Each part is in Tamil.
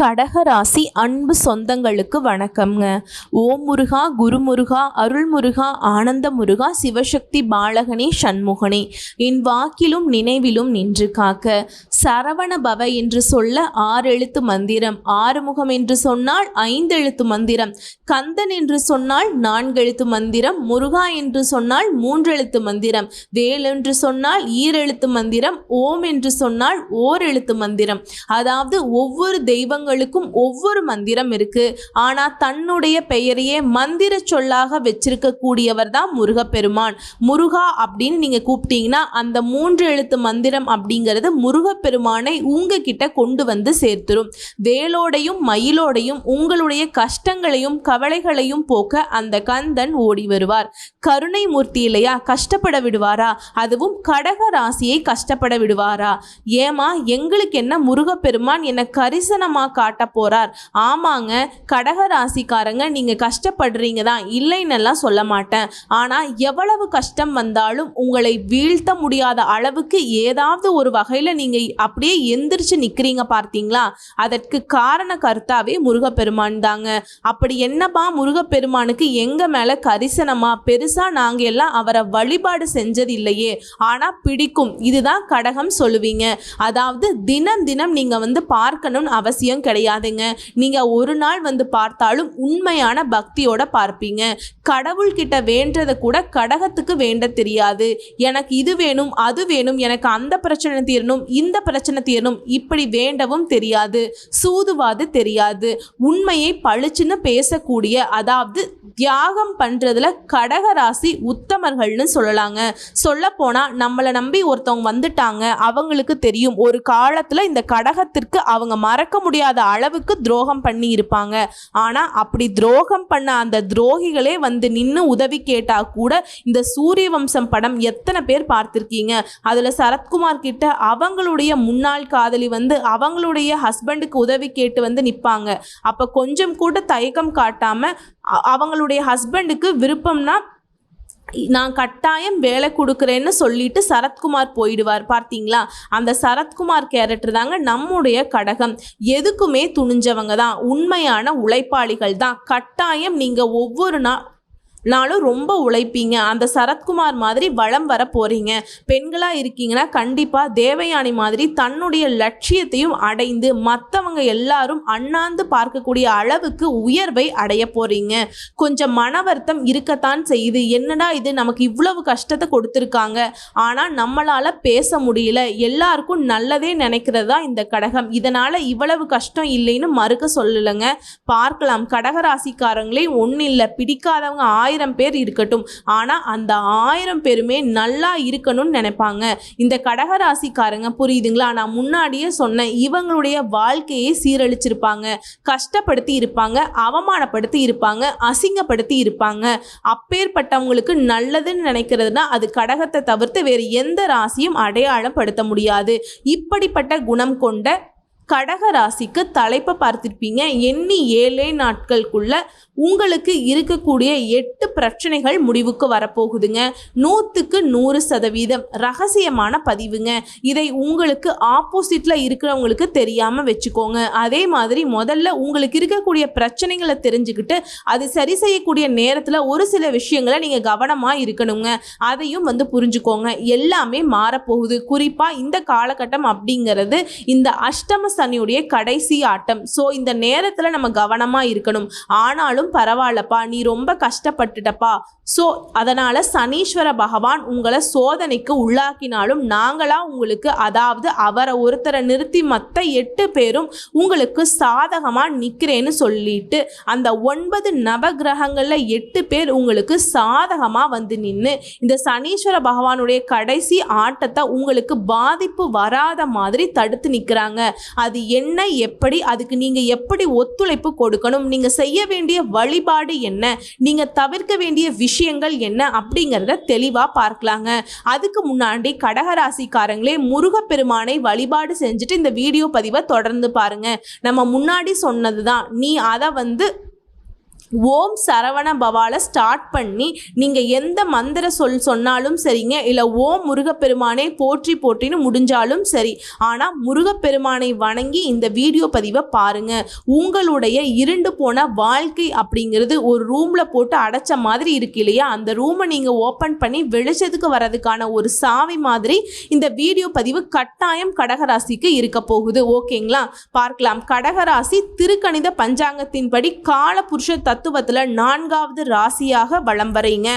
கடகராசி அன்பு சொந்தங்களுக்கு வணக்கம்ங்க. ஓம் முருகா குருமுருகா அருள்முருகா ஆனந்த முருகா சிவசக்தி பாலகனே சண்முகனே என் வாக்கிலும் நினைவிலும் நின்று காக்க. சரவண பவ என்று சொல்ல ஆறு எழுத்து மந்திரம் ஆறுமுகம் என்று சொன்னால் ஐந்து எழுத்து மந்திரம் கந்தன் என்று சொன்னால் நான்கெழுத்து மந்திரம் முருகா என்று சொன்னால் மூன்றெழுத்து மந்திரம் வேல் என்று சொன்னால் ஈரெழுத்து மந்திரம் ஓம் என்று சொன்னால் ஓர் எழுத்து மந்திரம். அதாவது ஒவ்வொரு தெய்வங்கள் தெய்வங்களுக்கும் ஒவ்வொரு மந்திரம் இருக்கு. ஆனா தன்னுடைய பெயரையே மந்திர சொல்லாக வச்சிருக்க கூடியவர் தான் முருகப்பெருமான். முருகா அப்படின்னு நீங்க கூப்பிட்டீங்கன்னா அந்த மூன்று எழுத்து மந்திரம் அப்படிங்கிறது முருகப்பெருமானை உங்ககிட்ட கொண்டு வந்து சேர்த்துரும். வேலோடையும் மயிலோடையும் உங்களுடைய கஷ்டங்களையும் கவலைகளையும் போக்க அந்த கந்தன் ஓடி வருவார். கருணை மூர்த்தி இல்லையா? கஷ்டப்பட விடுவாரா? அதுவும் கடக ராசியை கஷ்டப்பட விடுவாரா? ஏமா எங்களுக்கு என்ன முருகப்பெருமான் என்ன கரிசனமா காட்ட போறார். ஆமாங்க கடக ராசிக்காரங்க நீங்க கஷ்டப்படுறீங்க தான். இல்லைன்னெல்லாம் சொல்ல மாட்டேன். ஆனா எவ்வளவு கஷ்டம் வந்தாலும் உங்களை வீழ்த்த முடியாத அளவுக்கு ஏதாவது ஒரு வகையில நீங்க அப்படியே எந்திரிச்சு நிக்கிறீங்க பார்த்தீங்களா? அதற்கு காரண கர்த்தாவே முருகப்பெருமான் தாங்க. அப்படி என்னப்பா முருகப்பெருமானுக்கு எங்க மேல கரிசனமா பெருசா நாங்க எல்லாம் அவரை வழிபாடு செஞ்சது இல்லையே? ஆனா பிடிக்கும். இதுதான் கடகம் சொல்லுவீங்க. அதாவது தினம் தினம் நீங்க வந்து பார்க்கணும்னு அவசியம் கிடையாதுங்க. நீங்க ஒரு நாள் வந்து பார்த்தாலும் உண்மையான பக்தியோட பார்ப்பீங்க. கடவுள்கிட்ட வேண்டதை கூட கடகத்துக்கு வேண்ட தெரியாது. எனக்கு இது வேணும் அது வேணும் எனக்கு அந்த பிரச்சனை தீரணும் இந்த பிரச்சனை தீரணும் இப்படி வேண்டவும் தெரியாது. சூதுவாது தெரியாது. உண்மையை பளிச்சுன்னு பேசக்கூடிய அதாவது தியாகம் பண்றதுல கடக ராசி உத்தமர்கள்னு சொல்லலாங்க. சொல்ல போனா நம்மளை நம்பி ஒருத்தவங்க வந்துட்டாங்க அவங்களுக்கு தெரியும். ஒரு காலத்துல இந்த கடகத்திற்கு அவங்க மறக்க முடியாத அளவுக்கு துரோகம் பண்ணி இருப்பாங்க ஆனா அப்படி துரோகம் பண்ண அந்த துரோகிகளே வந்து நின்று உதவி கேட்டா கூட இந்த சூரிய வம்சம் படம் எத்தனை பேர் பார்த்துருக்கீங்க? அதுல சரத்குமார் கிட்ட அவங்களுடைய முன்னாள் காதலி வந்து அவங்களுடைய ஹஸ்பண்டுக்கு உதவி கேட்டு வந்து நிற்பாங்க அப்ப கொஞ்சம் கூட தயக்கம் காட்டாம அவங்களுடைய ஹஸ்பண்டுக்கு விருப்பம்னா நான் கட்டாயம் வேலை கொடுக்குறேன்னு சொல்லிட்டு சரத்குமார் போயிடுவார் பார்த்தீங்களா? அந்த சரத்குமார் கேரக்டர் தாங்க நம்முடைய கடகம். எதுக்குமே துணிஞ்சவங்க தான். உண்மையான உழைப்பாளிகள் தான். கட்டாயம் நீங்கள் ஒவ்வொரு நாள் நாளும் ரொம்ப உழைப்பீங்க. அந்த சரத்குமார் மாதிரி வளம் வர போறீங்க. பெண்களாக இருக்கீங்கன்னா கண்டிப்பாக தேவயானி மாதிரி தன்னுடைய லட்சியத்தையும் அடைந்து மற்றவங்க எல்லாரும் அண்ணாந்து பார்க்கக்கூடிய அளவுக்கு உயர்வை அடைய போறீங்க. கொஞ்சம் மன வருத்தம் இருக்கத்தான் செய்யுது. என்னடா இது? நமக்கு இவ்வளவு கஷ்டத்தை கொடுத்துருக்காங்க. ஆனால் நம்மளால பேச முடியல. எல்லாருக்கும் நல்லதே நினைக்கிறது தான் இந்த கடகம். இதனால இவ்வளவு கஷ்டம் இல்லைன்னு மறுக்க சொல்லலைங்க. பார்க்கலாம். கடகராசிக்காரங்களே ஒன்றும் இல்லை பிடிக்காதவங்க ஆயிரம் பேர் இருக்கட்டும். ஆனால் அந்த ஆயிரம் பேருமே நல்லா இருக்கணும்னு நினைப்பாங்க. இந்த கடகராசிக்காரங்க புரியுதுங்களா? நான் முன்னாடியே சொன்னேன் இவங்களுடைய வாழ்க்கையை சீரழிச்சிருப்பாங்க கஷ்டப்படுத்தி இருப்பாங்க அவமானப்படுத்தி இருப்பாங்க அசிங்கப்படுத்தி இருப்பாங்க. அப்பேற்பட்டவங்களுக்கு நல்லதுன்னு நினைக்கிறதுனா அது கடகத்தை தவிர்த்து வேறு எந்த ராசியும் அடையாளப்படுத்த முடியாது. இப்படிப்பட்ட குணம் கொண்ட கடக ராசிக்கு தலைப்பை பார்த்துருப்பீங்க. எண்ணி ஏழே நாட்களுக்குள்ள உங்களுக்கு இருக்கக்கூடிய எட்டு பிரச்சனைகள் முடிவுக்கு வரப்போகுதுங்க. நூற்றுக்கு நூறு சதவீதம் ரகசியமான பதிவுங்க. இதை உங்களுக்கு ஆப்போசிட்டில் இருக்கிறவங்களுக்கு தெரியாமல் வச்சுக்கோங்க. அதே மாதிரி முதல்ல உங்களுக்கு இருக்கக்கூடிய பிரச்சனைகளை தெரிஞ்சுக்கிட்டு அது சரி செய்யக்கூடிய நேரத்தில் ஒரு சில விஷயங்களை நீங்கள் கவனமாக இருக்கணுங்க. அதையும் வந்து புரிஞ்சுக்கோங்க. எல்லாமே மாறப்போகுது. குறிப்பாக இந்த காலகட்டம் அப்படிங்கிறது இந்த அஷ்டம சனியுடைய கடைசி ஆட்டம். ஸோ இந்த நேரத்தில் நம்ம கவனமாக இருக்கணும். ஆனாலும் பரவாயில்லப்பா நீ ரொம்ப கஷ்டப்பட்டுட்டப்பா. ஸோ அதனால் சனீஸ்வர பகவான் உங்களை சோதனைக்கு உள்ளாக்கினாலும் நாங்களாக உங்களுக்கு அதாவது அவரை ஒருத்தரை நிறுத்தி மற்ற எட்டு பேரும் உங்களுக்கு சாதகமாக நிற்கிறேன்னு சொல்லிட்டு அந்த ஒன்பது நவகிரகங்களில் எட்டு பேர் உங்களுக்கு சாதகமாக வந்து நின்று இந்த சனீஸ்வர பகவானுடைய கடைசி ஆட்டத்தை உங்களுக்கு பாதிப்பு வராத மாதிரி தடுத்து நிற்கிறாங்க அது அது என்ன எப்படி அதுக்கு நீங்கள் எப்படி ஒத்துழைப்பு கொடுக்கணும் நீங்கள் செய்ய வேண்டிய வழிபாடு என்ன நீங்கள் தவிர்க்க வேண்டிய விஷயங்கள் என்ன அப்படிங்கிறத தெளிவாக பார்க்கலாங்க. அதுக்கு முன்னாடி கடகராசிக்காரங்களே முருகப்பெருமானை வழிபாடு செஞ்சுட்டு இந்த வீடியோ பதிவை தொடர்ந்து பாருங்கள் நம்ம முன்னாடி சொன்னது தான் நீ அதை வந்து ஓம் சரவண பவால ஸ்டார்ட் பண்ணி நீங்கள் எந்த மந்திர சொல் சொன்னாலும் சரிங்க இல்லை ஓம் முருகப்பெருமானே போற்றி போற்றின்னு முடிஞ்சாலும் சரி. ஆனால் முருகப்பெருமானை வணங்கி இந்த வீடியோ பதிவை பாருங்க. உங்களுடைய இருண்டு போன வாழ்க்கை அப்படிங்கிறது ஒரு ரூமில் போட்டு அடைச்ச மாதிரி இருக்கு இல்லையா? அந்த ரூமை நீங்கள் ஓப்பன் பண்ணி வெளிச்சத்துக்கு வர்றதுக்கான ஒரு சாவி மாதிரி இந்த வீடியோ பதிவு கட்டாயம் கடகராசிக்கு இருக்க போகுது. ஓகேங்களா? பார்க்கலாம். கடகராசி திருக்கணித பஞ்சாங்கத்தின்படி காலபுருஷ தத்துவத்தில் நான்காவது ராசியாக வலம் வரைங்க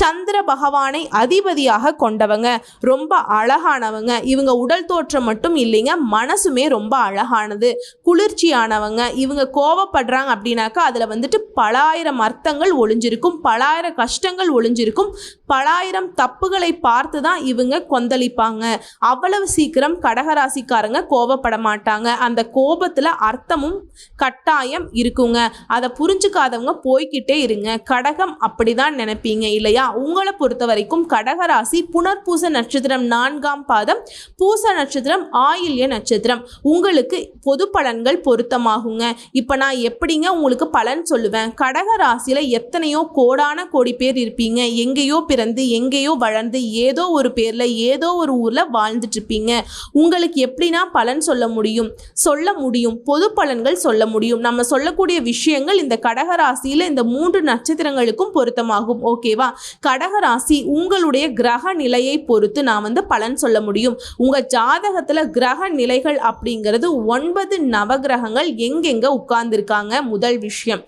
சந்திர பகவானை அதிபதியாக கொண்டவங்க ரொம்ப அழகானவங்க. இவங்க உடல் தோற்றம் மட்டும் இல்லைங்க மனசுமே ரொம்ப அழகானது. குளிர்ச்சியானவங்க இவங்க கோவப்படுறாங்க அப்படின்னாக்கா அதில் வந்துட்டு பலாயிரம் அர்த்தங்கள் ஒளிஞ்சிருக்கும் பலாயிரம் கஷ்டங்கள் ஒளிஞ்சிருக்கும் பலாயிரம் தப்புகளை பார்த்து தான் இவங்க கொந்தளிப்பாங்க. அவ்வளவு சீக்கிரம் கடகராசிக்காரங்க கோவப்பட மாட்டாங்க. அந்த கோபத்தில் அர்த்தமும் கட்டாயம் இருக்குங்க. அதை புரிஞ்சுக்காதவங்க போய்க்கிட்டே இருங்க. கடகம் அப்படிதான் நினைப்பீங்க இல்லையா? உங்களை பொறுத்த வரைக்கும் கடகராசி புனர்பூச நட்சத்திரம் நான்காம் பாதம் பூச நட்சத்திரம் ஆயில்ய நட்சத்திரம். உங்களுக்கு பொது பலன்கள் பொருத்தமாகுங்க. இப்போ நான் எப்படிங்க உங்களுக்கு பலன் சொல்லுவேன்? கடக ராசியில் எத்தனையோ கோடான கோடி பேர் இருப்பீங்க. எங்கேயோ பிறந்து எங்கேயோ வளர்ந்து ஏதோ ஒரு பேரில் ஏதோ ஒரு ஊரில் வாழ்ந்துட்டு இருப்பீங்க உங்களுக்கு எப்படின்னா பலன் சொல்ல முடியும்? சொல்ல முடியும். பொது பலன்கள் சொல்ல முடியும். நம்ம சொல்லக்கூடிய விஷயங்கள் இந்த கடகராசி ராசியில் இந்த மூன்று நட்சத்திரங்களுக்கும் பொருத்தமாகும். ஓகேவா கடகராசி உங்களுடைய கிரக நிலையை பொறுத்து நான் வந்து பலன் சொல்ல முடியும். உங்க ஜாதகத்துல கிரக நிலைகள் அப்படிங்கிறது ஒன்பது நவகிரகங்கள் எங்கெங்க உட்கார்ந்துருக்காங்க? முதல் விஷயம்.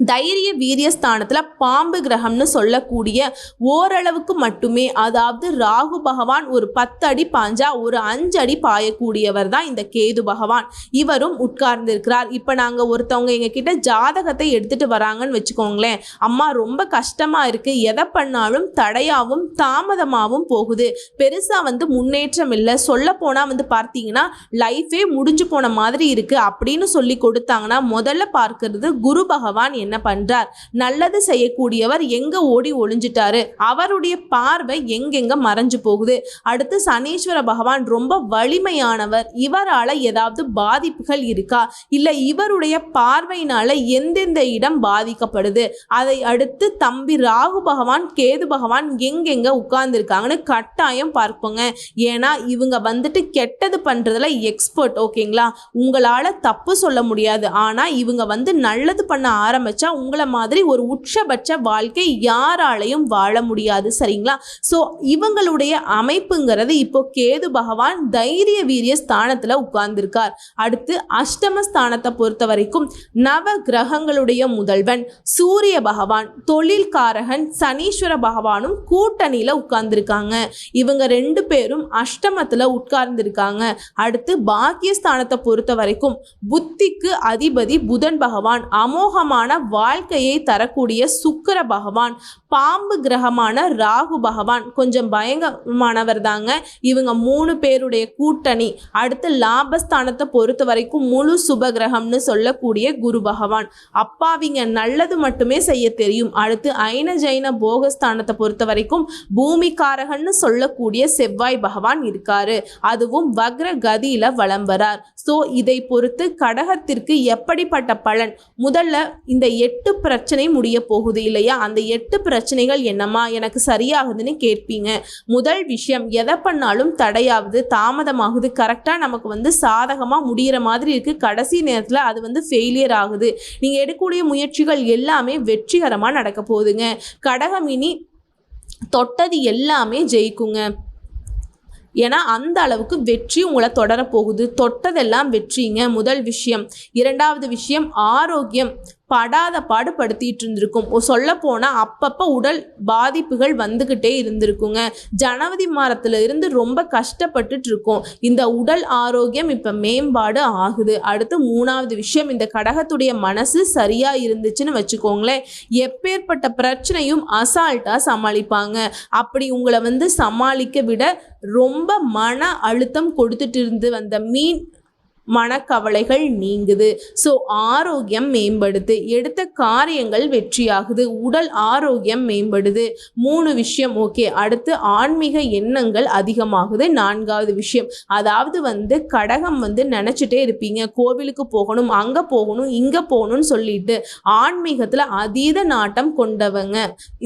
தைரிய வீரியஸ்தானத்தில் பாம்பு கிரகம்னு சொல்லக்கூடிய ஓரளவுக்கு மட்டுமே அதாவது ராகு பகவான் ஒரு பத்து அடி பாஞ்சா ஒரு அஞ்சு அடி பாயக்கூடியவர் தான் இந்த கேது பகவான். இவரும் உட்கார்ந்திருக்கிறார். இப்போ நாங்கள் ஒருத்தவங்க எங்ககிட்ட ஜாதகத்தை எடுத்துட்டு வராங்கன்னு வச்சுக்கோங்களேன். அம்மா ரொம்ப கஷ்டமாக இருக்குது எதை பண்ணாலும் தடையாகவும் தாமதமாகவும் போகுது. பெருசாக வந்து முன்னேற்றம் இல்லை. சொல்ல போனால் வந்து பார்த்தீங்கன்னா லைஃபே முடிஞ்சு போன மாதிரி இருக்குது அப்படின்னு சொல்லி கொடுத்தாங்கன்னா முதல்ல பார்க்கறது குரு பகவான் என்ன பண்றார்? நல்லது செய்யக்கூடியவர் எங்க ஓடி ஒளிஞ்சிட்டாரு? அவருடைய பார்வை எங்கெங்க மறைஞ்சு போகுது? அடுத்து சனீஸ்வர பகவான் ரொம்ப வலிமையானவர். இவரால ஏதாவது பாதிப்புகள் இருக்கா? இல்ல இவருடைய பார்வையினால எந்தெந்த இடம் பாதிக்கப்படுது? அதை அடுத்து தம்பி ராகு பகவான் கேது பகவான் எங்கெங்க உட்கார்ந்துருக்காங்கன்னு கட்டாயம் பார்ப்போங்க. ஏன்னா இவங்க வந்துட்டு கெட்டது பண்றதுல எக்ஸ்பர்ட் ஓகேங்களா உங்களால தப்பு சொல்ல முடியாது. ஆனா இவங்க வந்து நல்லது பண்ண ஆரம்பிச்சா உங்களை மாதிரி ஒரு உச்சபட்ச வாழ்க்கை யாராலையும் வாழ முடியாது சரிங்களா? ஸோ இவங்களுடைய அமைப்புங்கிறது இப்போ கேது பகவான் தைரிய வீரிய ஸ்தானத்தில் உட்கார்ந்திருக்கார். அடுத்து அஷ்டம ஸ்தானத்தை பொறுத்த வரைக்கும் நவ கிரகங்களுடைய முதல்வன் சூரிய பகவான் தொழில்காரகன் சனீஸ்வர பகவானும் கூட்டணியில் உட்கார்ந்துருக்காங்க. இவங்க ரெண்டு பேரும் அஷ்டமத்தில் உட்கார்ந்துருக்காங்க. அடுத்து பாக்கியஸ்தானத்தை பொறுத்த வரைக்கும் புத்திக்கு அதிபதி புதன் பகவான் அமோகமான வாழ்க்கையை தரக்கூடிய சுக்கர பகவான். பாம்பு கிரகமான ராகு பகவான். கொஞ்சம் பயங்கரமானவர் தாங்க இவங்க மூணு பேருடைய கூட்டணி. அடுத்து லாபஸ்தானத்தை பொறுத்த வரைக்கும் முழு சுப கிரகம்னு சொல்லக்கூடிய குரு பகவான். அப்பாவிங்க நல்லது மட்டுமே செய்ய தெரியும். அடுத்து ஐன ஜைன போகஸ்தானத்தை பொறுத்த வரைக்கும் பூமிக்காரகன்னு சொல்லக்கூடிய செவ்வாய் பகவான் இருக்காரு. அதுவும் வக்ர கதியில வளம் வரார். ஸோ இதை பொறுத்து கடகத்திற்கு எப்படிப்பட்ட பலன்? முதல்ல இந்த எட்டு பிரச்சனை முடிய போகுது இல்லையா? அந்த எட்டு பிரச்சனை பிரச்சனைகள் என்னம்மா? எனக்கு சரியாகுதுன்னு கேட்பீங்க. முதல் விஷயம் எதை பண்ணாலும் தடையாகுது தாமதமாகுது. கரெக்டாக நமக்கு வந்து சாதகமாக முடிகிற மாதிரி இருக்குது கடைசி நேரத்தில் அது வந்து ஃபெயிலியர் ஆகுது. நீங்கள் எடுக்கக்கூடிய முயற்சிகள் எல்லாமே வெற்றிகரமாக நடக்க போகுதுங்க. கடகம் இனி தொட்டது எல்லாமே ஜெயிக்குங்க. ஏன்னா அந்த அளவுக்கு வெற்றி உங்களை தொடரப்போகுது. தொட்டதெல்லாம் வெற்றிங்க. முதல் விஷயம். இரண்டாவது விஷயம் ஆரோக்கியம். படாத பாடு படுத்திட்டு இருந்திருக்கும். சொல்ல போனால் அப்பப்போ உடல் பாதிப்புகள் வந்துக்கிட்டே இருந்திருக்குங்க. ஜனவரி மாதத்துல இருந்து ரொம்ப கஷ்டப்பட்டுட்டு இருக்கோம். இந்த உடல் ஆரோக்கியம் இப்போ மேம்பாடு ஆகுது. அடுத்து மூணாவது விஷயம் இந்த கடகத்துடைய மனசு சரியாக இருந்துச்சுன்னு வச்சுக்கோங்களேன். எப்பேற்பட்ட பிரச்சனையும் அசால்ட்டாக சமாளிப்பாங்க. அப்படி உங்களை வந்து சமாளிக்க விட ரொம்ப மன அழுத்தம் கொடுத்துட்டு இருந்து வந்த மீன் மனக்கவலைகள் நீங்குது. ஸோ ஆரோக்கியம் மேம்படுது. எடுத்த காரியங்கள் வெற்றியாகுது. உடல் ஆரோக்கியம் மேம்படுது. மூணு விஷயம் ஓகே அடுத்து ஆன்மீக எண்ணங்கள் அதிகமாகுது. நான்காவது விஷயம் அதாவது வந்து கடகம் வந்து நினச்சிட்டே இருப்பீங்க. கோவிலுக்கு போகணும் அங்கே போகணும் இங்கே போகணும்னு சொல்லிட்டு ஆன்மீகத்தில் அதீத நாட்டம் கொண்டவங்க.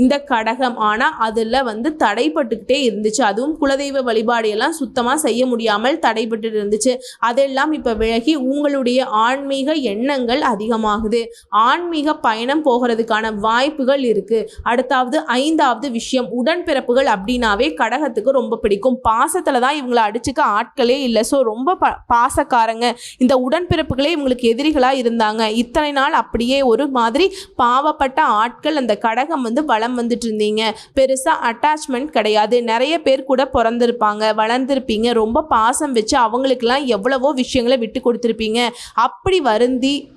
இந்த கடகம் ஆனால் அதில் வந்து தடைப்பட்டுக்கிட்டே இருந்துச்சு. அதுவும் குலதெய்வ வழிபாடு எல்லாம் சுத்தமாக செய்ய முடியாமல் தடைப்பட்டு இருந்துச்சு. அதெல்லாம் இப்போ இப்போ விலகி உங்களுடைய ஆன்மீக எண்ணங்கள் அதிகமாகுது. ஆன்மீக பயணம் போகிறதுக்கான வாய்ப்புகள் இருக்கு. அடுத்தாவது ஐந்தாவது விஷயம் உடன்பிறப்புகள் அப்படின்னாவே கடகத்துக்கு ரொம்ப பிடிக்கும். பாசத்தில் தான் இவங்களை அடிச்சுக்க ஆட்களே இல்லை. ஸோ ரொம்ப ப பாசக்காரங்க. இந்த உடன்பிறப்புகளே இவங்களுக்கு எதிரிகளாக இருந்தாங்க. இத்தனை நாள் அப்படியே ஒரு மாதிரி பாவப்பட்ட ஆட்கள் அந்த கடகம் வந்து வளம் வந்துட்டு இருந்தீங்க. பெருசாக அட்டாச்மெண்ட் கிடையாது. நிறைய பேர் கூட பிறந்திருப்பாங்க வளர்ந்துருப்பீங்க. ரொம்ப பாசம் வச்சு அவங்களுக்கெல்லாம் எவ்வளவோ விஷயங்களை விட்டு கொடுத்துருப்பீங்க. அப்படி வருந்தி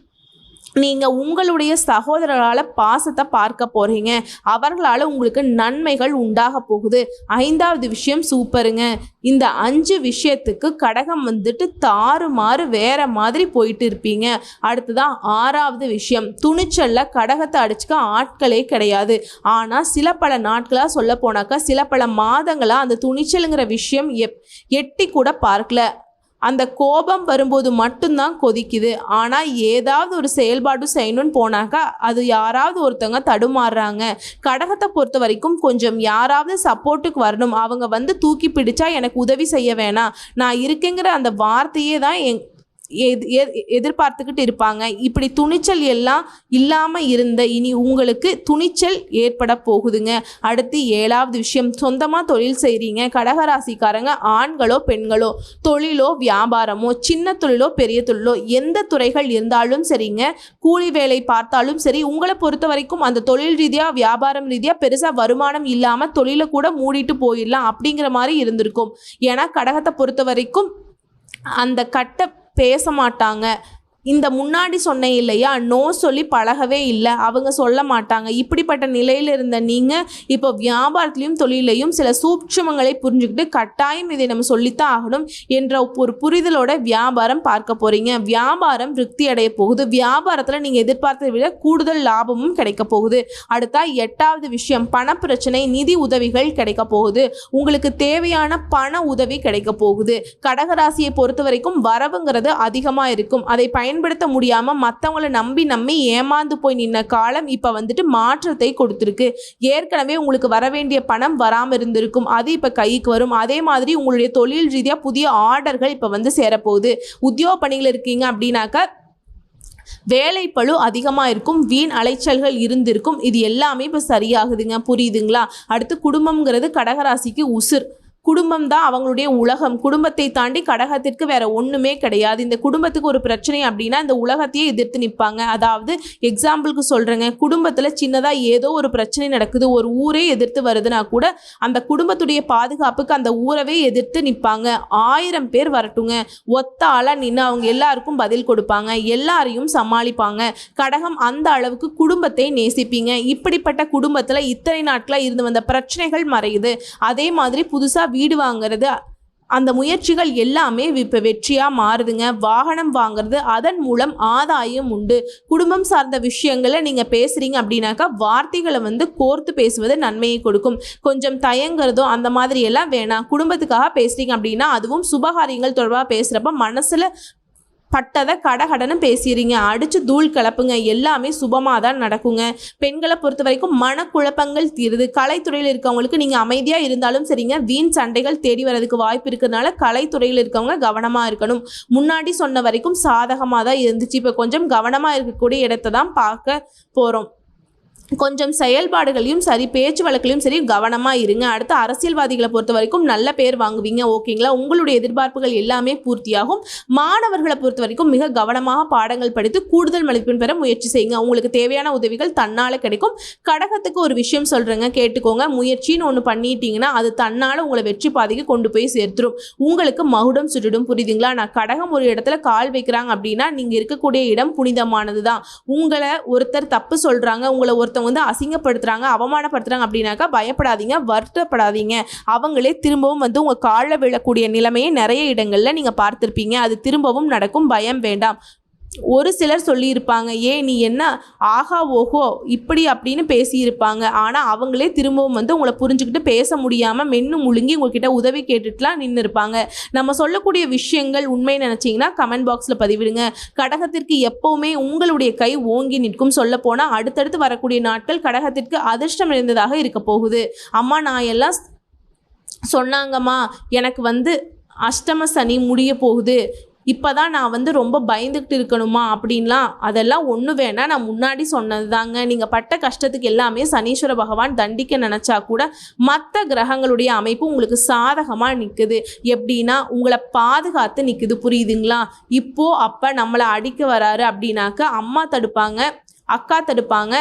நீங்கள் உங்களுடைய சகோதரரால் பாசத்தை பார்க்க போகிறீங்க அவர்களால் உங்களுக்கு நன்மைகள் உண்டாக போகுது. ஐந்தாவது விஷயம் சூப்பருங்க. இந்த அஞ்சு விஷயத்துக்கு கடகம் வந்துட்டு தாறுமாறு வேற மாதிரி போயிட்டு இருப்பீங்க. அடுத்ததான் ஆறாவது விஷயம். துணிச்சல்ல கடகத்தை அடிச்சுக்க ஆட்களே கிடையாது. ஆனால் சில பல நாட்களாக சொல்ல போனாக்கா சில பல மாதங்களாக அந்த துணிச்சலுங்கிற விஷயம் எப் எட்டி கூட பார்க்கல. அந்த கோபம் வரும்போது மட்டும்தான் கொதிக்குது. ஆனால் ஏதாவது ஒரு செயல்பாடு செய்யணும்னு போனாக்கா அது யாராவது ஒருத்தவங்க தடுமாறுறாங்க. கடகத்தை பொறுத்த வரைக்கும் கொஞ்சம் யாராவது சப்போர்ட்டுக்கு வரணும். அவங்க வந்து தூக்கி பிடிச்சா எனக்கு உதவி செய்ய வேணாம். நான் இருக்கேங்கிற அந்த வார்த்தையே தான் எங் எதிர்பார்த்துக்கிட்டு இருப்பாங்க. இப்படி துணிச்சல் எல்லாம் இல்லாமல் இருந்த இனி உங்களுக்கு துணிச்சல் ஏற்பட போகுதுங்க. அடுத்து ஏழாவது விஷயம் சொந்தமாக தொழில் செய்கிறீங்க கடகராசிக்காரங்க ஆண்களோ பெண்களோ தொழிலோ வியாபாரமோ சின்ன தொழிலோ பெரிய தொழிலோ எந்த துறைகள் இருந்தாலும் சரிங்க. கூலி வேலை பார்த்தாலும் சரி உங்களை பொறுத்த வரைக்கும் அந்த தொழில் ரீதியாக வியாபாரம் ரீதியாக பெருசாக வருமானம் இல்லாமல் தொழிலை கூட மூடிட்டு போயிடலாம் அப்படிங்கிற மாதிரி இருந்திருக்கும். ஏன்னா கடகத்தை பொறுத்த வரைக்கும் அந்த கட்ட பேச மாட்டாங்க இந்த முன்னாடி சொன்னேன் இல்லையா? நோ சொல்லி பழகவே இல்லை. அவங்க சொல்ல மாட்டாங்க. இப்படிப்பட்ட நிலையில் இருந்த நீங்கள் இப்போ வியாபாரத்துலேயும் தொழிலையும் சில சூட்சுமங்களை புரிஞ்சுக்கிட்டு கட்டாயம் இதை நம்ம சொல்லித்தான் ஆகணும் என்ற ஒரு புரிதலோட வியாபாரம் பார்க்க போகிறீங்க வியாபாரம் திருப்தி அடைய போகுது. வியாபாரத்தில் நீங்கள் எதிர்பார்த்ததை விட கூடுதல் லாபமும் கிடைக்க போகுது. அடுத்தா எட்டாவது விஷயம் பணப்பிரச்சனை நிதி உதவிகள் கிடைக்க போகுது. உங்களுக்கு தேவையான பண உதவி கிடைக்க போகுது. கடகராசியை பொறுத்த வரைக்கும் வரவுங்கிறது அதிகமாக இருக்கும். அதை பயன்படுத்த முடியாமல் மற்றவங்களை நம்பி நம்பி ஏமாந்து போய் நின்ன காலம் இப்போ வந்துட்டு மாற்றத்தை கொடுத்துருக்கு. ஏற்கனவே உங்களுக்கு வர வேண்டிய பணம் வராமல் இருந்திருக்கும். அது இப்போ கைக்கு வரும். அதே மாதிரி உங்களுடைய தொழில் ரீதியாக புதிய ஆர்டர்கள் இப்போ வந்து சேரப்போகுது. உத்தியோக பணிகள் இருக்கீங்க அப்படின்னாக்கா வேலைப்பளு அதிகமாக இருக்கும். வீண் அலைச்சல்கள் இருந்திருக்கும். இது எல்லாமே இப்போ சரியாகுதுங்க. புரியுதுங்களா? அடுத்து குடும்பம்ங்கிறது கடகராசிக்கு உசுர். குடும்பம் தான் அவங்களுடைய உலகம். குடும்பத்தை தாண்டி கடகத்திற்கு வேற ஒன்றுமே கிடையாது. இந்த குடும்பத்துக்கு ஒரு பிரச்சனை அப்படின்னா இந்த உலகத்தையே எதிர்த்து நிற்பாங்க அதாவது எக்ஸாம்பிளுக்கு சொல்கிறேங்க குடும்பத்தில் சின்னதாக ஏதோ ஒரு பிரச்சனை நடக்குது. ஒரு ஊரே எதிர்த்து வருதுன்னா கூட அந்த குடும்பத்துடைய பாதுகாப்புக்கு அந்த ஊரவே எதிர்த்து நிற்பாங்க ஆயிரம் பேர் வரட்டுங்க. ஒத்த ஆளாக நின்று அவங்க எல்லாருக்கும் பதில் கொடுப்பாங்க. எல்லாரையும் சமாளிப்பாங்க. கடகம் அந்த அளவுக்கு குடும்பத்தை நேசிப்பீங்க. இப்படிப்பட்ட குடும்பத்தில் இத்தனை நாட்களாக இருந்து வந்த பிரச்சனைகள் மறையுது. அதே மாதிரி புதுசாக வீடு வாங்குறது அந்த முயற்சிகள் எல்லாமே இப்போ வெற்றியாக மாறுதுங்க. வாகனம் வாங்குறது அதன் மூலம் ஆதாயம் உண்டு. குடும்பம் சார்ந்த விஷயங்களை நீங்கள் பேசுகிறீங்க அப்படின்னாக்கா வார்த்தைகளை வந்து கோர்த்து பேசுவது நன்மையை கொடுக்கும். கொஞ்சம் தயங்குறதோ அந்த மாதிரி எல்லாம் வேணாம். குடும்பத்துக்காக பேசுகிறீங்க அப்படின்னா அதுவும் சுபகாரியங்கள் தொடர்பாக பேசுகிறப்ப மனசில் பட்டதை கடகடன்னு பேசிடுறீங்க. அடித்து தூள் கலப்புங்க எல்லாமே சுபமாக தான் நடக்குங்க. பெண்களை பொறுத்த வரைக்கும் மனக்குழப்பங்கள் தீருது. கலைத்துறையில் இருக்கவங்களுக்கு நீங்கள் அமைதியாக இருந்தாலும் சரிங்க. வீண் சண்டைகள் தேடி வரதுக்கு வாய்ப்பு இருக்கிறதுனால கலைத்துறையில் இருக்கவங்க கவனமாக இருக்கணும். முன்னாடி சொன்ன வரைக்கும் சாதகமாக தான் இருந்துச்சு. இப்போ கொஞ்சம் கவனமாக இருக்கக்கூடிய இடத்த தான் பார்க்க போகிறோம் கொஞ்சம் செயல்பாடுகளையும் சரி பேச்சு வழக்கிலையும் சரி கவனமாக இருங்க. அடுத்து அரசியல்வாதிகளை பொறுத்த வரைக்கும் நல்ல பேர் வாங்குவீங்க ஓகேங்களா? உங்களுடைய எதிர்பார்ப்புகள் எல்லாமே பூர்த்தியாகும். மாணவர்களை பொறுத்த வரைக்கும் மிக கவனமாக பாடங்கள் படித்து கூடுதல் மதிப்பெண் பெற முயற்சி செய்யுங்க. உங்களுக்கு தேவையான உதவிகள் தன்னால் கிடைக்கும். கடகத்துக்கு ஒரு விஷயம் சொல்கிறேங்க கேட்டுக்கோங்க. முயற்சின்னு ஒன்று பண்ணிட்டீங்கன்னா அது தன்னால் உங்களை வெற்றி பாதைக்கு கொண்டு போய் சேர்த்துரும். உங்களுக்கு மகுடம் சுட்டிடும் புரியுதுங்களா? நான் கடகம் ஒரு இடத்துல கால் வைக்கிறாங்க அப்படின்னா நீங்கள் இருக்கக்கூடிய இடம் புனிதமானது தான் உங்களை ஒருத்தர் தப்பு சொல்கிறாங்க உங்களை ஒருத்தர் ஒருத்தவங்க வந்து அசிங்கப்படுத்துறாங்க அவமானப்படுத்துறாங்க அப்படின்னாக்கா பயப்படாதீங்க வருத்தப்படாதீங்க. அவங்களே திரும்பவும் வந்து உங்கள் காலில் விழக்கூடிய நிலைமையை நிறைய இடங்களில் நீங்கள் பார்த்துருப்பீங்க. அது திரும்பவும் நடக்கும். பயம் வேண்டாம். ஒரு சிலர் சொல்லியிருப்பாங்க ஏ நீ என்ன ஆஹா ஓஹோ இப்படி அப்படின்னு பேசியிருப்பாங்க. ஆனால் அவங்களே திரும்பவும் வந்து உங்களை புரிஞ்சுக்கிட்டு பேச முடியாமல் மென்னு முழுங்கி உங்ககிட்ட உதவி கேட்டுட்டுலாம் நின்று இருப்பாங்க நம்ம சொல்லக்கூடிய விஷயங்கள் உண்மை நினச்சிங்கன்னா கமெண்ட் பாக்ஸில் பதிவிடுங்க. கடகத்திற்கு எப்போவுமே உங்களுடைய கை ஓங்கி நிற்கும். சொல்ல போனால் அடுத்தடுத்து வரக்கூடிய நாட்கள் கடகத்திற்கு அதிர்ஷ்டம் இருந்ததாக இருக்க போகுது. அம்மா நான் எல்லாம் சொன்னாங்கம்மா எனக்கு வந்து அஷ்டம சனி முடிய போகுது. இப்போ தான் நான் வந்து ரொம்ப பயந்துக்கிட்டு இருக்கணுமா அப்படின்லாம் அதெல்லாம் ஒன்று வேணால் நான் முன்னாடி சொன்னது தாங்க நீங்கள் பட்ட கஷ்டத்துக்கு எல்லாமே சனீஸ்வர பகவான் தண்டிக்க நினச்சா கூட மற்ற கிரகங்களுடைய அமைப்பு உங்களுக்கு சாதகமாக நிற்குது எப்படின்னா உங்களை பாதுகாத்து நிற்குது புரியுதுங்களா? இப்போது அப்போ நம்மளை அடிக்க வராரு அப்படின்னாக்க அம்மா தடுப்பாங்க அக்கா தடுப்பாங்க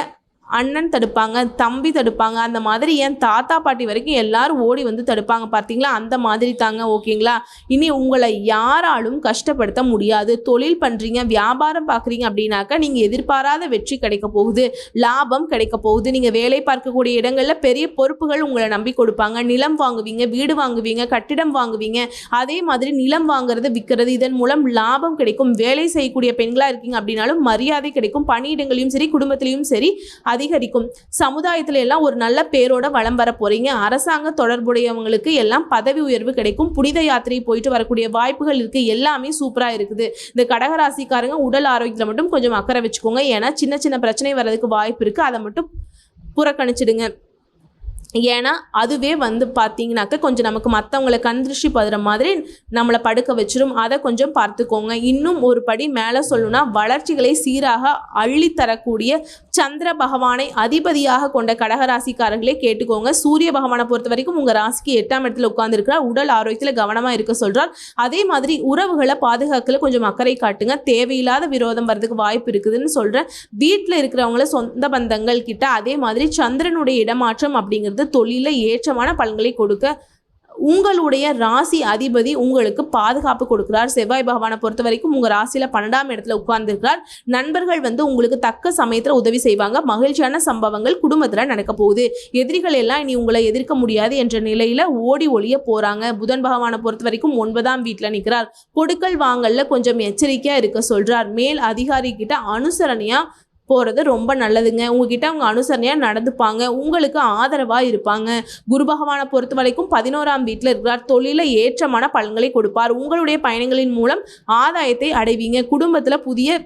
அண்ணன் தடுப்பாங்க தம்பி தடுப்பாங்க அந்த மாதிரி என் தாத்தா பாட்டி வரைக்கும் எல்லாரும் ஓடி வந்து தடுப்பாங்க. பார்த்தீங்களா? அந்த மாதிரி தாங்க ஓகேங்களா? இனி உங்களை யாராலும் கஷ்டப்படுத்த முடியாது. தொழில் பண்ணுறீங்க வியாபாரம் பார்க்குறீங்க அப்படின்னாக்கா நீங்கள் எதிர்பாராத வெற்றி கிடைக்க போகுது. லாபம் கிடைக்க போகுது. நீங்கள் வேலை பார்க்கக்கூடிய இடங்களில் பெரிய பொறுப்புகள் உங்களை நம்பி கொடுப்பாங்க. நிலம் வாங்குவீங்க வீடு வாங்குவீங்க கட்டிடம் வாங்குவீங்க. அதே மாதிரி நிலம் வாங்குறது விற்கிறது இதன் மூலம் லாபம் கிடைக்கும். வேலை செய்யக்கூடிய பெண்களாக இருக்கீங்க அப்படின்னாலும் மரியாதை கிடைக்கும். பணியிடங்களையும் சரி குடும்பத்திலையும் சரி அதிகரிக்கும். சமுதாயத்துல எல்லாம் ஒரு நல்ல பேரோட வளம் வர போறீங்க. அரசாங்க தொடர்புடையவங்களுக்கு எல்லாம் பதவி உயர்வு கிடைக்கும். புனித யாத்திரை போயிட்டு வரக்கூடிய வாய்ப்புகள் இருக்கு. எல்லாமே சூப்பரா இருக்குது. இந்த கடகராசிக்காரங்க உடல் ஆரோக்கியத்தில் மட்டும் கொஞ்சம் அக்கறை வச்சுக்கோங்க. ஏன்னா சின்ன சின்ன பிரச்சனை வர்றதுக்கு வாய்ப்பு இருக்கு. அதை மட்டும் புறக்கணிச்சிடுங்க. ஏன்னா அதுவே வந்து பார்த்தீங்கன்னாக்கா கொஞ்சம் நமக்கு மற்றவங்களை கண் படுற மாதிரி நம்மளை படுக்க வச்சிரும். அதை கொஞ்சம் பார்த்துக்கோங்க. இன்னும் ஒரு படி மேலே சொல்லணும்னா வளர்ச்சிகளை சீராக அள்ளித்தரக்கூடிய சந்திர பகவானை அதிபதியாக கொண்ட கடகராசிக்காரர்களே கேட்டுக்கோங்க. சூரிய பகவானை பொறுத்த வரைக்கும் உங்கள் ராசிக்கு எட்டாம் இடத்துல உட்காந்துருக்கிறார் உடல் ஆரோக்கியத்தில் கவனமாக இருக்க சொல்கிறார் அதே மாதிரி உறவுகளை பாதுகாக்கல கொஞ்சம் அக்கறை காட்டுங்க. தேவையில்லாத விரோதம் வர்றதுக்கு வாய்ப்பு இருக்குதுன்னு சொல்கிறேன் வீட்டில் இருக்கிறவங்கள சொந்த பந்தங்கள் கிட்ட அதே மாதிரி சந்திரனுடைய இடமாற்றம் அப்படிங்கிறது தொழிலில் ஏற்றமான பலன்களை கொடுக்க உங்களுடைய ராசி அதிபதி உங்களுக்கு பாதுகாப்பு கொடுக்கிறார். செவ்வாய் பகவானை பொறுத்த வரைக்கும் உங்கள் ராசியில் பன்னெண்டாம் இடத்துல உட்கார்ந்துருக்கிறார். நண்பர்கள் வந்து உங்களுக்கு தக்க சமயத்தில் உதவி செய்வாங்க. மகிழ்ச்சியான சம்பவங்கள் குடும்பத்தில் நடக்க போகுது. எதிரிகள் எல்லாம் இனி உங்களை எதிர்க்க முடியாது என்ற நிலையில் ஓடி ஒளிய போகிறாங்க புதன் பகவானை பொறுத்த வரைக்கும் ஒன்பதாம் வீட்டில் நிற்கிறார் கொடுக்கல் வாங்கல்ல கொஞ்சம் எச்சரிக்கையாக இருக்க சொல்கிறார் மேல் அதிகாரி கிட்ட அனுசரணையாக போகிறது ரொம்ப நல்லதுங்க. உங்ககிட்ட அவங்க அனுசரணையாக நடந்துப்பாங்க. உங்களுக்கு ஆதரவாக இருப்பாங்க. குரு பகவானை பொறுத்த வரைக்கும் பதினோராம் வீட்டில் இருக்கிறார். தொழில ஏற்றமான பலன்களை கொடுப்பார். உங்களுடைய பயணங்களின் மூலம் ஆதாயத்தை அடைவீங்க. குடும்பத்தில் புதிய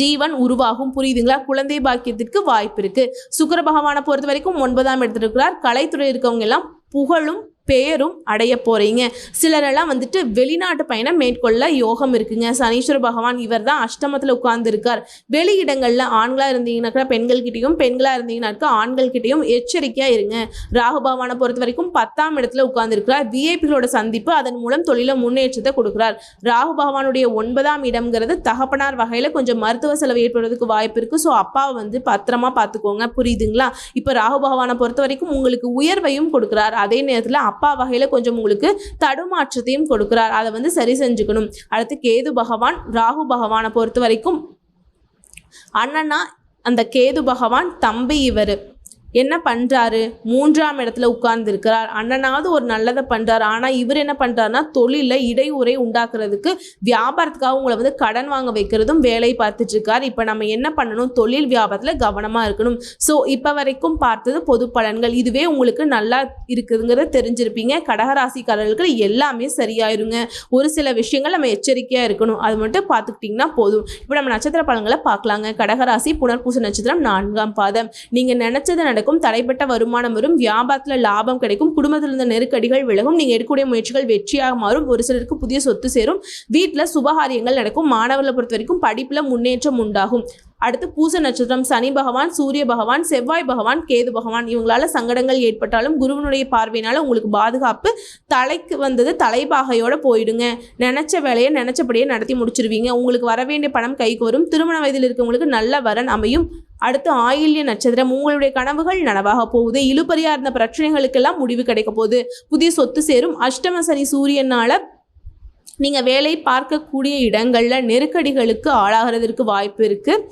ஜீவன் உருவாகும். புரியுதுங்களா? குழந்தை பாக்கியத்திற்கு வாய்ப்பு இருக்கு. சுக்கர பகவானை பொறுத்த வரைக்கும் ஒன்பதாம் இடத்துல இருக்கிறார். கலைத்துறை இருக்கவங்க எல்லாம் புகழும் பேரும் அடைய போகிறீங்க சிலரெல்லாம் வந்துட்டு வெளிநாட்டு பயணம் மேற்கொள்ள யோகம் இருக்குங்க. சனீஸ்வர பகவான் இவர் தான் அஷ்டமத்தில் உட்கார்ந்துருக்கார். வெளி இடங்களில் ஆண்களாக இருந்தீங்கன்னாக்கா பெண்கள்கிட்டையும் பெண்களாக இருந்தீங்கன்னாக்கா ஆண்கள்கிட்டையும் எச்சரிக்கையாக இருங்க. ராகு பகவானை பொறுத்த வரைக்கும் பத்தாம் இடத்துல உட்கார்ந்துருக்கிறார். விஐபிகளோட சந்திப்பு அதன் மூலம் தொழில முன்னேற்றத்தை கொடுக்குறார். ராகு பகவானுடைய ஒன்பதாம் இடம்ங்கிறது தகப்பனார் வகையில் கொஞ்சம் மருத்துவ செலவு ஏற்படுறதுக்கு வாய்ப்பு இருக்குது ஸோ அப்பாவை வந்து பத்திரமா பார்த்துக்கோங்க. புரியுதுங்களா? இப்போ ராகு பகவானை பொறுத்த வரைக்கும் உங்களுக்கு உயர்வையும் கொடுக்குறார். அதே நேரத்தில் அப்பா வகையில் கொஞ்சம் உங்களுக்கு தடுமாற்றத்தையும் கொடுக்குறார். அதை வந்து சரி செஞ்சுக்கணும். அடுத்து கேது பகவான் ராகு பகவானை பொறுத்த வரைக்கும் அண்ணன்னா அந்த கேது பகவான் தம்பி இவர். என்ன பண்ணுறாரு மூன்றாம் இடத்துல உட்கார்ந்துருக்கிறார். அண்ணனாவது ஒரு நல்லதை பண்ணுறாரு ஆனால் இவர் என்ன பண்ணுறாருன்னா தொழிலில் இடையூறை உண்டாக்குறதுக்கு வியாபாரத்துக்காக உங்களை வந்து கடன் வாங்க வைக்கிறதும் வேலை பார்த்துட்ருக்கார் இப்போ நம்ம என்ன பண்ணணும்? தொழில் வியாபாரத்தில் கவனமாக இருக்கணும். ஸோ இப்போ வரைக்கும் பார்த்தது பொது பலன்கள். இதுவே உங்களுக்கு நல்லா இருக்குதுங்கிறத தெரிஞ்சிருப்பீங்க. கடகராசிக்காரர்களுக்கு எல்லாமே சரியாயிருங்க. ஒரு சில விஷயங்கள் நம்ம எச்சரிக்கையாக இருக்கணும். அது மட்டும் பார்த்துக்கிட்டிங்கன்னா போதும். இப்போ நம்ம நட்சத்திர பலன்களை பார்க்கலாங்க. கடகராசி புனர்பூச நட்சத்திரம் நான்காம் பாதம். நீங்கள் நினச்சதை நடக்கும் தடைப்பட்ட வருமானம் வரும் வியாபாரத்தில் லாபம் கிடைக்கும் குடும்பத்தில் இருந்த நெருக்கடிகள் விலகும் நீங்கள் எடுக்கக்கூடிய முயற்சிகள் வெற்றியாக மாறும் ஒரு சிலருக்கு புதிய சொத்து சேரும் வீட்டில் சுபகாரியங்கள் நடக்கும் மாணவர்களை பொறுத்த வரைக்கும் படிப்பில் முன்னேற்றம் உண்டாகும். அடுத்து பூச நட்சத்திரம் சனி பகவான் சூரிய பகவான் செவ்வாய் பகவான் கேது பகவான் இவங்களால சங்கடங்கள் ஏற்பட்டாலும் குருவனுடைய பார்வையினால உங்களுக்கு பாதுகாப்பு தலைக்கு வந்தது தலைபாகையோட போயிடுங்க. நினைச்ச வேலையை நினைச்சபடியே நடத்தி முடிச்சிருவீங்க. உங்களுக்கு வர வேண்டிய பணம் கைக்கு வரும். திருமண வயதில் இருக்கவங்களுக்கு நல்ல வரன் அமையும். அடுத்து ஆயில்ய நட்சத்திரம். உங்களுடைய கனவுகள் நனவாக போகுது. இழுபறியா இருந்த பிரச்சனைகளுக்கெல்லாம் முடிவு கிடைக்க போகுது. புதிய சொத்து சேரும். அஷ்டம சனி சூரியனால நீங்கள் வேலை பார்க்கக்கூடிய இடங்களில் நெருக்கடிகளுக்கு ஆளாகிறதுக்கு வாய்ப்பு இருக்குது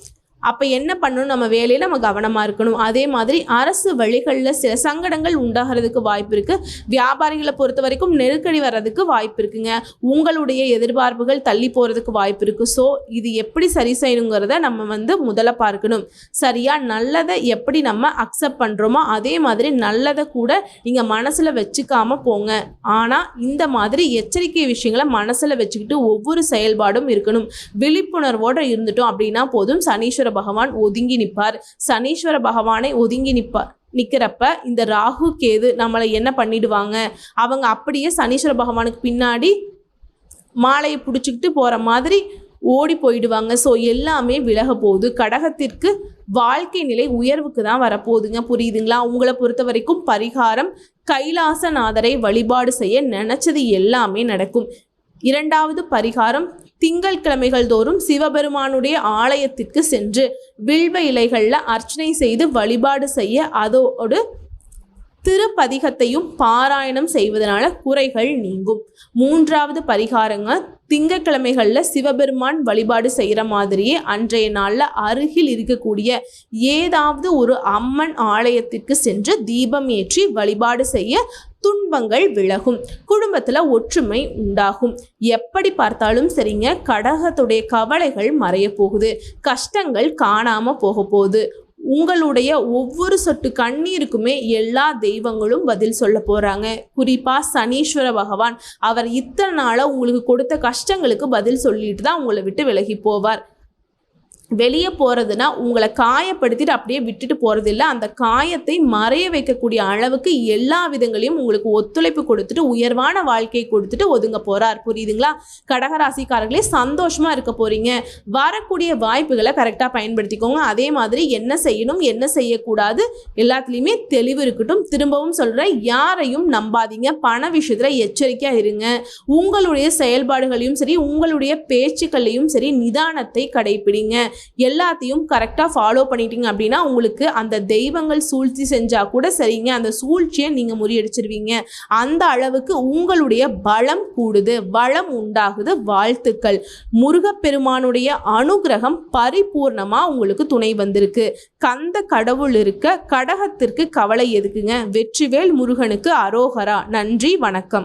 அப்போ என்ன பண்ணணும்? நம்ம வேலையில் நம்ம கவனமாக இருக்கணும். அதே மாதிரி அரசு வழிகளில் சில சங்கடங்கள் உண்டாகிறதுக்கு வாய்ப்பு இருக்குது வியாபாரிகளை பொறுத்த வரைக்கும் நெருக்கடி வர்றதுக்கு வாய்ப்பு இருக்குங்க. உங்களுடைய எதிர்பார்ப்புகள் தள்ளி போகிறதுக்கு வாய்ப்பு இருக்குது ஸோ இது எப்படி சரி செய்யணுங்கிறத நம்ம வந்து முதல்ல பார்க்கணும். சரியா நல்லதை எப்படி நம்ம அக்செப்ட் பண்ணுறோமோ அதே மாதிரி நல்லதை கூட நீங்கள் மனசில் வச்சுக்காமல் போங்க. ஆனால் இந்த மாதிரி எச்சரிக்கை விஷயங்களை மனசில் வச்சுக்கிட்டு ஒவ்வொரு செயல்பாடும் இருக்கணும். விழிப்புணர்வோடு இருந்துட்டோம் அப்படின்னா போதும். சனீஸ்வர பகவான் ஒதுங்கி நிற்பார். சனீஸ்வர பகவானை ஒதுங்கி நிற்பார். நிற்கிறப்ப இந்த ராகு கேது நம்மளை என்ன பண்ணிடுவாங்க? அவங்க அப்படியே சனீஸ்வர பகவானுக்கு பின்னாடி மாலையை பிடிச்சிக்கிட்டு போகிற மாதிரி ஓடி போயிடுவாங்க. ஸோ எல்லாமே விலக போகுது. கடகத்திற்கு வாழ்க்கை நிலை உயர்வுக்கு தான் வரப்போகுதுங்க. புரியுதுங்களா? உங்களை பொறுத்த வரைக்கும் பரிகாரம் கைலாசநாதரை வழிபாடு செய்ய நினச்சது எல்லாமே நடக்கும். இரண்டாவது பரிகாரம் திங்கள் கிழமைகள் தோறும் சிவபெருமானுடைய ஆலயத்திற்கு சென்று வில்வ இலைகளில் அர்ச்சனை செய்து வழிபாடு செய்ய அதோடு திருப்பதிகத்தையும் பாராயணம் செய்வதனால குறைகள் நீங்கும். மூன்றாவது பரிகாரங்க திங்கக்கிழமைகளில் சிவபெருமான் வழிபாடு செய்கிற மாதிரியே அன்றைய நாளில் அருகில் இருக்கக்கூடிய ஏதாவது ஒரு அம்மன் ஆலயத்திற்கு சென்று தீபம் ஏற்றி வழிபாடு செய்ய துன்பங்கள் விலகும். குடும்பத்தில் ஒற்றுமை உண்டாகும். எப்படி பார்த்தாலும் சரிங்க கடகத்துடைய கவலைகள் மறைய போகுது. கஷ்டங்கள் காணாமல் போக போகுது. உங்களுடைய ஒவ்வொரு சொட்டு கண்ணீருக்குமே எல்லா தெய்வங்களும் பதில் சொல்ல போகிறாங்க குறிப்பாக சனீஸ்வர பகவான் அவர் இத்தனை நாளாக உங்களுக்கு கொடுத்த கஷ்டங்களுக்கு பதில் சொல்லிட்டு தான் உங்களை விட்டு விலகி போவார். வெளியே போகிறதுனா உங்களை காயப்படுத்திட்டு அப்படியே விட்டுட்டு போகிறது இல்லை அந்த காயத்தை மறைய வைக்கக்கூடிய அளவுக்கு எல்லா விதங்களையும் உங்களுக்கு ஒத்துழைப்பு கொடுத்துட்டு உயர்வான வாழ்க்கையை கொடுத்துட்டு ஒதுங்க போகிறார் புரியுதுங்களா? கடகராசிக்காரர்களே சந்தோஷமாக இருக்க போகிறீங்க வரக்கூடிய வாய்ப்புகளை கரெக்டாக பயன்படுத்திக்கோங்க. அதே மாதிரி என்ன செய்யணும் என்ன செய்யக்கூடாது எல்லாத்துலேயுமே தெளிவு இருக்கட்டும். திரும்பவும் சொல்கிறேன் யாரையும் நம்பாதீங்க. பண விஷயத்தில் எச்சரிக்கையாக இருங்க. உங்களுடைய செயல்பாடுகளையும் சரி உங்களுடைய பேச்சுக்களையும் சரி நிதானத்தை கடைபிடிங்க எல்லாத்தையும் கரெக்டாக ஃபாலோ பண்ணிட்டீங்க அப்படின்னா உங்களுக்கு அந்த தெய்வங்கள் சூழ்ச்சி செஞ்சால் கூட சரிங்க. அந்த சூழ்ச்சியை நீங்கள் முறியடிச்சிருவீங்க. அந்த அளவுக்கு உங்களுடைய பலம் கூடுது. வளம் உண்டாகுது. வாழ்த்துக்கள். முருகப்பெருமானுடைய அனுகிரகம் பரிபூர்ணமாக உங்களுக்கு துணை வந்திருக்கு. கந்த கடவுள் இருக்க கடகத்திற்கு கவலை எதுக்குங்க? வெற்றிவேல் முருகனுக்கு அரோகரா. நன்றி வணக்கம்.